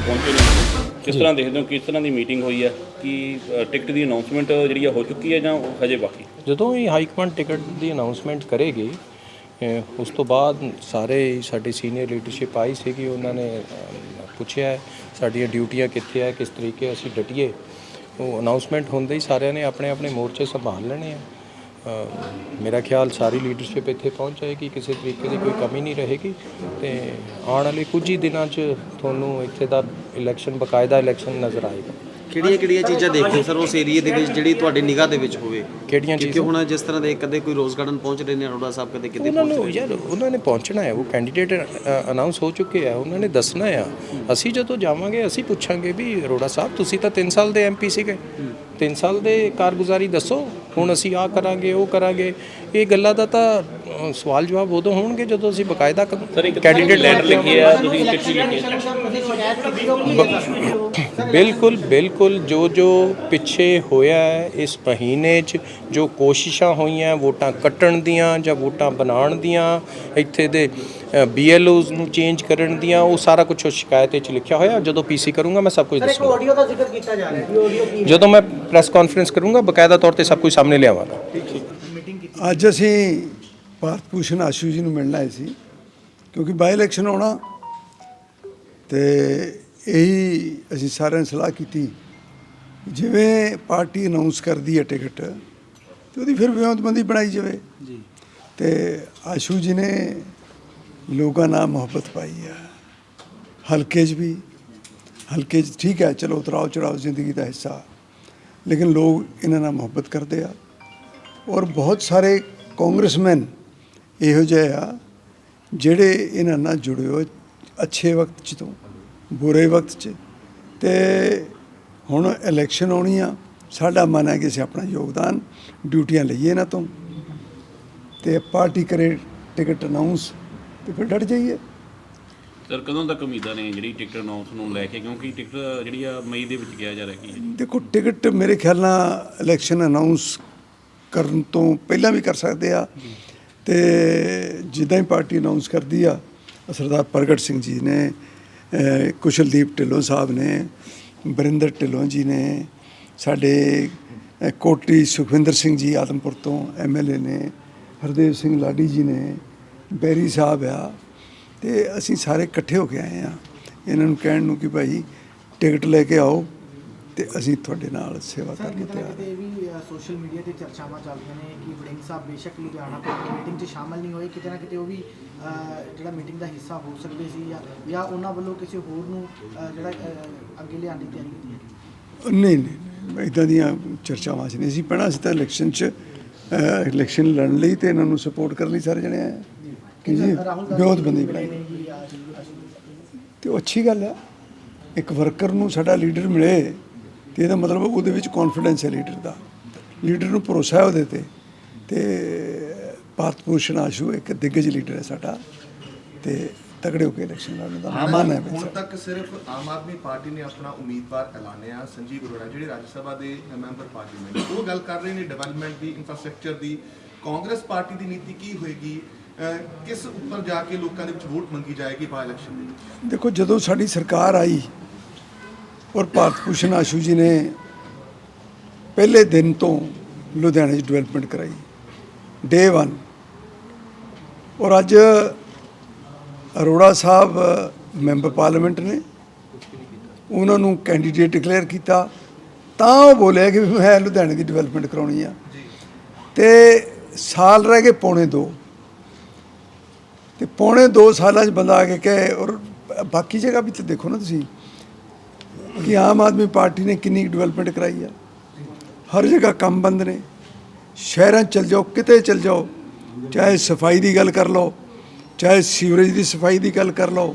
ਪਹੁੰਚੇ ਕਿਸ ਤਰ੍ਹਾਂ ਦੇਖਦੇ ਹੋ, ਕਿਸ ਤਰ੍ਹਾਂ ਦੀ ਮੀਟਿੰਗ ਹੋਈ ਹੈ ਕਿ ਟਿਕਟ ਦੀ ਅਨਾਉਂਸਮੈਂਟ ਜਿਹੜੀ ਆ, ਹੋ ਚੁੱਕੀ ਹੈ ਜਾਂ ਉਹ ਹਜੇ ਬਾਕੀ? ਜਦੋਂ ਹੀ ਹਾਈ ਕਮਾਂਡ ਟਿਕਟ ਦੀ ਅਨਾਉਂਸਮੈਂਟ ਕਰੇਗੀ ਉਸ ਤੋਂ ਬਾਅਦ ਸਾਰੇ ਸਾਡੇ ਸੀਨੀਅਰ ਲੀਡਰਸ਼ਿਪ ਆਈ ਸੀਗੀ, ਉਹਨਾਂ ਨੇ ਪੁੱਛਿਆ ਸਾਡੀਆਂ ਡਿਊਟੀਆਂ ਕਿੱਥੇ ਹੈ ਕਿਸ ਤਰੀਕੇ ਅਸੀਂ ਡਟੀਏ। ਉਹ ਅਨਾਉਂਸਮੈਂਟ ਹੁੰਦੇ ਹੀ ਸਾਰਿਆਂ ਨੇ ਆਪਣੇ ਆਪਣੇ ਮੋਰਚੇ ਸੰਭਾਲ ਲੈਣੇ ਆ। ਮੇਰਾ ਖਿਆਲ ਸਾਰੀ ਲੀਡਰਸ਼ਿਪ ਇੱਥੇ ਪਹੁੰਚ ਜਾਏਗੀ ਕਿਸੇ ਤਰੀਕੇ ਦੀ ਕੋਈ ਕਮੀ ਨਹੀਂ ਰਹੇਗੀ ਤੇ ਆਉਣ ਵਾਲੇ ਕੁਝ ਹੀ ਦਿਨਾਂ 'ਚ ਤੁਹਾਨੂੰ ਇੱਥੇ ਦਾ ਇਲੈਕਸ਼ਨ ਬਕਾਇਦਾ ਇਲੈਕਸ਼ਨ ਨਜ਼ਰ ਆਏਗਾ। ਕਿਹੜੀਆਂ ਕਿਹੜੀਆਂ ਚੀਜ਼ਾਂ ਦੇਖਦੇ ਸਰ ਉਸ ਏਰੀਏ ਦੇ ਵਿੱਚ ਜਿਹੜੀ ਤੁਹਾਡੀ ਨਿਗਾਹ ਦੇ ਵਿੱਚ ਹੋਵੇ? ਕਿਹੜੀਆਂ ਕਿਉਂਕਿ ਚੀਜ਼ਾਂ? ਹੁਣ ਜਿਸ ਤਰ੍ਹਾਂ ਦੇ ਕਦੇ ਕੋਈ ਰੋਜ਼ ਗਾਰਡਨ ਪਹੁੰਚ ਰਹੇ ਨੇ ਅਰੋੜਾ ਸਾਹਿਬ ਕਦੇ ਕਿਤੇ ਪਹੁੰਚ ਰਹੇ ਯਾਰ ਉਹਨਾਂ ਨੇ ਪਹੁੰਚਣਾ ਹੈ ਉਹ ਕੈਂਡੀਡੇਟ ਅਨਾਉਂਸ ਹੋ ਚੁੱਕੇ ਆ ਉਹਨਾਂ ਨੇ ਦੱਸਣਾ ਆ। ਅਸੀਂ ਜਦੋਂ ਜਾਵਾਂਗੇ ਅਸੀਂ ਪੁੱਛਾਂਗੇ ਵੀ ਅਰੋੜਾ ਸਾਹਿਬ ਤੁਸੀਂ ਤਾਂ 3 ਸਾਲ ਦੇ ਐਮਪੀ ਸੀਗੇ। 3 ਸਾਲ ਦੇ ਕਾਰਗੁਜ਼ਾਰੀ ਦੱਸੋ ਹੁਣ ਅਸੀਂ ਆ ਕਰਾਂਗੇ ਉਹ ਕਰਾਂਗੇ। ਇਹ ਗੱਲਾਂ ਦਾ ਤਾਂ ਅ, ਸਵਾਲ ਜਵਾਬ ਉਦੋਂ ਹੋਣਗੇ ਜਦੋਂ ਅਸੀਂ ਬਕਾਇਦਾ ਸਰ ਇੱਕ ਕੈਂਡੀਡੇਟ ਲੈਟਰ ਲਿਖੀ ਹੈ ਤੁਸੀਂ ਚਿੱਠੀ ਲਿਖੀ ਹੈ। ਬਿਲਕੁਲ ਬਿਲਕੁਲ ਜੋ ਜੋ ਪਿੱਛੇ ਹੋਇਆ ਹੈ ਇਸ ਮਹੀਨੇ 'ਚ ਜੋ ਕੋਸ਼ਿਸ਼ਾਂ ਹੋਈਆਂ ਵੋਟਾਂ ਕੱਟਣ ਦੀਆਂ ਜਾਂ ਵੋਟਾਂ ਬਣਾਉਣ ਦੀਆਂ ਇੱਥੇ ਦੇ ਬੀਐਲਓਜ਼ ਨੂੰ ਚੇਂਜ ਕਰਨ ਦੀਆਂ ਉਹ ਸਾਰਾ ਕੁਝ ਸ਼ਿਕਾਇਤ ਵਿੱਚ ਲਿਖਿਆ ਹੋਇਆ। ਜਦੋਂ ਪੀਸੀ ਕਰੂੰਗਾ ਮੈਂ ਸਭ ਕੁਝ ਇੱਕ ਦੱਸੂੰਗਾ। ਆਡੀਓ ਦਾ ਜ਼ਿਕਰ ਕੀਤਾ ਜਾ ਰਿਹਾ ਹੈ। ਆਡੀਓ ਕੀ ਜਦੋਂ ਮੈਂ ਪ੍ਰੈਸ ਕਾਨਫਰੰਸ ਕਰੂੰਗਾ ਬਕਾਇਦਾ ਤੌਰ ਤੇ ਸਭ ਕੁਝ ਸਾਹਮਣੇ ਲਿਆਵਾਂਗਾ। ਅੱਜ ਅਸੀਂ ਭਾਰਤ ਭੂਸ਼ਣ ਆਸ਼ੂ ਜੀ ਨੂੰ ਮਿਲਣ ਆਏ ਸੀ ਕਿਉਂਕਿ ਬਾਈ ਇਲੈਕਸ਼ਨ ਆਉਣਾ ਤੇ ਇਹੀ ਅਸੀਂ ਸਾਰਿਆਂ ਨੇ ਸਲਾਹ ਕੀਤੀ ਜਿਵੇਂ ਪਾਰਟੀ ਅਨਾਉਂਸ ਕਰਦੀ ਹੈ ਟਿਕਟ ਤੇ ਉਹਦੀ ਫਿਰ ਵਿਉਂਤਬੰਦੀ ਬਣਾਈ ਜਾਵੇ। ਜੀ। ਤੇ ਆਸ਼ੂ ਜੀ ਨੇ ਲੋਕਾਂ ਨਾਲ ਮੁਹੱਬਤ ਪਾਈ ਆ। ਹਲਕੇ 'ਚ ਵੀ ਹਲਕੇ 'ਚ ਠੀਕ ਹੈ ਚਲੋ ਉਤਰਾਓ ਚੜਾਓ ਜ਼ਿੰਦਗੀ ਦਾ ਹਿੱਸਾ ਲੇਕਿਨ ਲੋਕ ਇਹਨਾਂ ਨਾਲ ਮੁਹੱਬਤ ਕਰਦੇ ਆ। ਔਰ ਬਹੁਤ ਸਾਰੇ ਕਾਂਗਰਸਮੈਨ ਇਹੋ ਜਿਹੇ ਆ ਜਿਹੜੇ ਇਹਨਾਂ ਨਾਲ ਜੁੜੇ ਹੋਏ ਅੱਛੇ ਵਕਤ 'ਚ ਤੋਂ। ਬੁਰੇ ਵਕਤ 'ਚ। ਤੇ ਹੁਣ ਇਲੈਕਸ਼ਨ ਆਉਣੀ ਆ ਸਾਡਾ ਮਨ ਹੈ ਕਿ ਅਸੀਂ ਆਪਣਾ ਯੋਗਦਾਨ ਡਿਊਟੀਆਂ ਲਈਏ ਇਹਨਾਂ ਤੋਂ। ਤੇ ਪਾਰਟੀ ਕਰੇ ਟਿਕਟ ਅਨਾਉਂਸ ਤੇ ਫਿਰ ਡਟ ਜਾਈਏ। ਸਰ ਕਦੋਂ ਤੱਕ ਉਮੀਦਾਂ ਨੇ ਜਿਹੜੀ ਟਿਕਟ ਅਨਾਉਂਸ ਨੂੰ ਲੈ ਕੇ? ਕਿਉਂਕਿ ਟਿਕਟ ਜਿਹੜੀ ਆ ਮਈ ਦੇ ਵਿੱਚ ਕਿਹਾ ਜਾ ਰਿਹਾ ਹੈ? ਦੇਖੋ ਟਿਕਟ ਮੇਰੇ ਖਿਆਲ ਨਾਲ ਇਲੈਕਸ਼ਨ ਅਨਾਉਂਸ ਕਰਨ ਤੋਂ ਪਹਿਲਾਂ ਵੀ ਕਰ ਸਕਦੇ ਆ। ਤੇ ਜਿੱਦਾਂ ਹੀ ਪਾਰਟੀ ਅਨਾਉਂਸ ਕਰਦੀ ਆ ਸਰਦਾਰ ਪ੍ਰਗਟ ਸਿੰਘ ਜੀ ਨੇ ਕੁਸ਼ਲਦੀਪ ਢਿੱਲੋਂ ਸਾਹਿਬ ਨੇ, ਬਰਿੰਦਰ ਢਿੱਲੋਂ ਜੀ ਨੇ, ਸਾਡੇ, ਅਹ ਕੋਟੀ ਸੁਖਵਿੰਦਰ ਸਿੰਘ ਜੀ ਆਦਮਪੁਰ ਤੋਂ ਐਮਐਲਏ ਨੇ, ਹਰਦੇਵ ਸਿੰਘ ਲਾਡੀ ਜੀ ਨੇ, ਬੈਰੀ ਸਾਹਿਬ ਆ, ਤੇ ਅਸੀਂ ਸਾਰੇ ਇਕੱਠੇ ਹੋ ਕੇ ਆਏ ਆ। ਇਹਨਾਂ ਨੂੰ ਕਹਿਣ ਨੂੰ ਕਿ ਭਾਈ ਟਿਕਟ ਲੈ ਕੇ ਆਓ। ਤੇ ਅਸੀਂ ਤੁਹਾਡੇ ਨਾਲ ਸੇਵਾ ਸਰ ਕਰਨ ਨਾ ਤਿਆਰ ਹਾਂ। ਕਿਤੇ ਵੀ ਸੋਸ਼ਲ ਮੀਡੀਆ ਤੇ ਚਰਚਾਵਾਂ ਚੱਲਦੀਆਂ ਨੇ ਕਿ ਵੜਿੰਗ ਸਾਹਿਬ ਬੇਸ਼ੱਕ ਲੁਧਿਆਣਾ ਤੋਂ ਮੀਟਿੰਗ 'ਚ ਸ਼ਾਮਲ ਨਹੀਂ ਹੋਏ। ਕਿਤੇ ਨਾ ਕਿਤੇ ਉਹ ਵੀ ਜਿਹੜਾ ਮੀਟਿੰਗ ਦਾ ਹਿੱਸਾ ਹੋ ਸਕਦੇ ਸੀ ਜਾਂ ਜਾਂ ਉਹਨਾਂ ਵੱਲੋਂ ਕਿਸੇ ਹੋਰ ਨੂੰ ਜਿਹੜਾ ਅੱਗੇ ਲਿਆਉਣ ਦੀ ਤਿਆਰੀ ਕੀਤੀ ਹੈ ਨਹੀਂ ਨਹੀਂ ਇਦਾਂ ਦੀਆਂ ਚਰਚਾਵਾਂ 'ਚ ਨਹੀਂ ਸੀ ਪੈਣਾ। ਸੀ ਤਾਂ ਇਲੈਕਸ਼ਨ 'ਚ ਇਲੈਕਸ਼ਨ ਲੜਨ ਲਈ ਤੇ ਇਹਨਾਂ ਨੂੰ ਸਪੋਰਟ ਕਰਨ ਲਈ ਸਾਰੇ ਜਣੇ ਆਏ। ਕਿ ਜੀ। ਵਿਰੋਧ ਬੰਦੀ ਬਣਾਈ। ਅਸੀਂ ਤੇ ਉਹ ਅੱਛੀ ਗੱਲ ਹੈ ਇੱਕ ਵਰਕਰ ਨੂੰ ਸਾਡਾ ਲੀਡਰ ਮਿਲੇ। ਤੇ ਇਹਦਾ ਮਤਲਬ ਉਹਦੇ ਵਿੱਚ ਕੌਨਫੀਡੈਂਸ ਹੈ ਲੀਡਰ ਦਾ। ਲੀਡਰ ਨੂੰ ਭਰੋਸਾ ਹੈ ਉਹਦੇ ਤੇ। ਤੇ ਭਾਰਤ ਭੂਸ਼ਣ ਆਸ਼ੂ ਇੱਕ ਦਿੱਗਜ ਲੀਡਰ ਹੈ ਸਾਡਾ। ਤੇ ਤਗੜੇ ਹੋ ਕੇ ਇਲੈਕਸ਼ਨ ਲੜਨ ਦਾ ਮਨ ਹੈ ਹੁਣ ਤੱਕ ਸਿਰਫ ਆਮ ਆਦਮੀ ਪਾਰਟੀ ਨੇ ਆਪਣਾ ਉਮੀਦਵਾਰ ਐਲਾਨਿਆ ਸੰਜੀਵ ਅਰੋੜਾ ਜਿਹੜੇ ਰਾਜ ਸਭਾ ਦੇ ਮੈਂਬਰ ਪਾਰਲੀਮੈਂਟ ਉਹ ਗੱਲ ਕਰ ਰਹੇ ਨੇ ਡਿਵੈਲਪਮੈਂਟ ਦੀ ਇਨਫਰਾਸਟ੍ਰਕਚਰ ਦੀ। ਕਾਂਗਰਸ ਪਾਰਟੀ ਦੀ ਨੀਤੀ ਕੀ ਹੋਏਗੀ? ਕਿਸ ਉੱਪਰ ਜਾ ਕੇ ਲੋਕਾਂ ਦੇ ਵਿੱਚ ਵੋਟ ਮੰਗੀ ਜਾਏਗੀ ਬਾਈ ਇਲੈਕਸ਼ਨ ਦੇ ਦੇਖੋ ਜਦੋਂ ਸਾਡੀ ਸਰਕਾਰ ਆਈ ਔਰ ਭਾਰਤ ਭੂਸ਼ਣ ਆਸ਼ੂ ਜੀ ਨੇ ਪਹਿਲੇ ਦਿਨ ਤੋਂ ਲੁਧਿਆਣੇ 'ਚ ਡਿਵੈਲਪਮੈਂਟ ਕਰਾਈ। ਡੇ 1 ਔਰ ਅੱਜ ਅਰੋੜਾ ਸਾਹਿਬ ਮੈਂਬਰ ਪਾਰਲੀਮੈਂਟ ਨੇ ਉਹਨਾਂ ਨੂੰ ਕੈਂਡੀਡੇਟ ਡਿਕਲੇਅਰ ਕੀਤਾ। ਤਾਂ ਉਹ ਬੋਲਿਆ ਕਿ ਵੀ ਮੈਂ ਲੁਧਿਆਣੇ ਦੀ ਡਿਵੈਲਪਮੈਂਟ ਕਰਾਉਣੀ ਆ। ਤੇ ਸਾਲ ਰਹਿ ਗਏ ਪੌਣੇ ਦੋ। ਤੇ ਪੌਣੇ 2 ਸਾਲਾਂ 'ਚ ਬੰਦਾ ਆ ਕੇ ਕਹੇ, ਔਰ ਬਾਕੀ ਜਗ੍ਹਾ ਵੀ ਤੇ ਦੇਖੋ ਨਾ ਤੁਸੀਂ। ਕਿ ਆਮ ਆਦਮੀ ਪਾਰਟੀ ਨੇ ਕਿੰਨੀ ਡਿਵੈਲਪਮੈਂਟ ਕਰਾਈ ਆ। ਹਰ ਜਗ੍ਹਾ ਕੰਮ ਬੰਦ ਨੇ। ਸ਼ਹਿਰਾਂ 'ਚ ਚਲ ਜਾਓ ਕਿਤੇ ਚਲ ਜਾਓ ਚਾਹੇ ਸਫ਼ਾਈ ਦੀ ਗੱਲ ਕਰ ਲਓ ਚਾਹੇ ਸੀਵਰੇਜ ਦੀ ਸਫ਼ਾਈ ਦੀ ਗੱਲ ਕਰ ਲਓ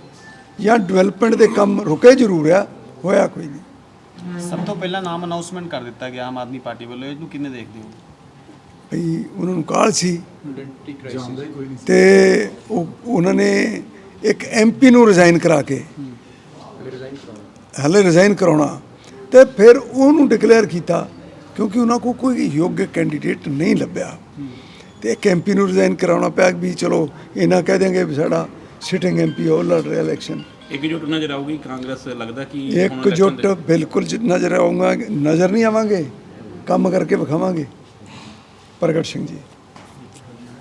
ਜਾਂ ਡਿਵੈਲਪਮੈਂਟ ਦੇ ਕੰਮ ਰੁਕੇ ਜ਼ਰੂਰ ਆ ਹੋਇਆ ਕੋਈ ਨਹੀਂ। ਸਭ ਤੋਂ ਪਹਿਲਾਂ ਨਾਮ ਅਨਾਉਂਸਮੈਂਟ ਕਰ ਦਿੱਤਾ ਗਿਆ ਆਮ ਆਦਮੀ ਪਾਰਟੀ ਵੱਲੋਂ ਇਹਨੂੰ ਕਿਵੇਂ ਦੇਖਦੇ ਹੋ? ਭਈ ਉਹਨਾਂ ਨੂੰ ਕਾਲ ਸੀ। ਤੇ ਉਹ ਉਹਨਾਂ ਨੇ ਇੱਕ ਐਮਪੀ ਨੂੰ ਰਿਜ਼ਾਈਨ ਕਰਾ ਕੇ ਹਲੇ ਰਿਜ਼ਾਈਨ ਕਰਾਉਣਾ। ਤੇ ਫਿਰ ਉਹਨੂੰ ਡਿਕਲੇਅਰ ਕੀਤਾ ਕਿਉਂਕਿ ਉਹਨਾਂ ਕੋਲ ਕੋਈ ਯੋਗ ਕੈਂਡੀਡੇਟ ਨਹੀਂ ਲੱਭਿਆ। ਤੇ ਇੱਕ ਐਮਪੀ ਨੂੰ ਰਿਜ਼ਾਈਨ ਕਰਾਉਣਾ ਪਿਆ ਵੀ ਚਲੋ ਇਹਨਾਂ ਕਹਿ ਦੇਂਗੇ ਵੀ ਸਾਡਾ ਸਿਟਿੰਗ ਐਮਪੀ ਉਹ ਲੜ ਰਿਹਾ ਇਲੈਕਸ਼ਨ ਇਕਜੁੱਟ ਨਜ਼ਰ ਆਊਗੀ ਕਾਂਗਰਸ ਲੱਗਦਾ ਕਿ ਇੱਕਜੁੱਟ ਬਿਲਕੁਲ ਨਜ਼ਰ ਆਉਂਗਾ ਨਜ਼ਰ ਨਹੀਂ ਆਵਾਂਗੇ। ਕੰਮ ਕਰਕੇ ਵਿਖਾਵਾਂਗੇ। ਪ੍ਰਗਟ ਸਿੰਘ ਜੀ।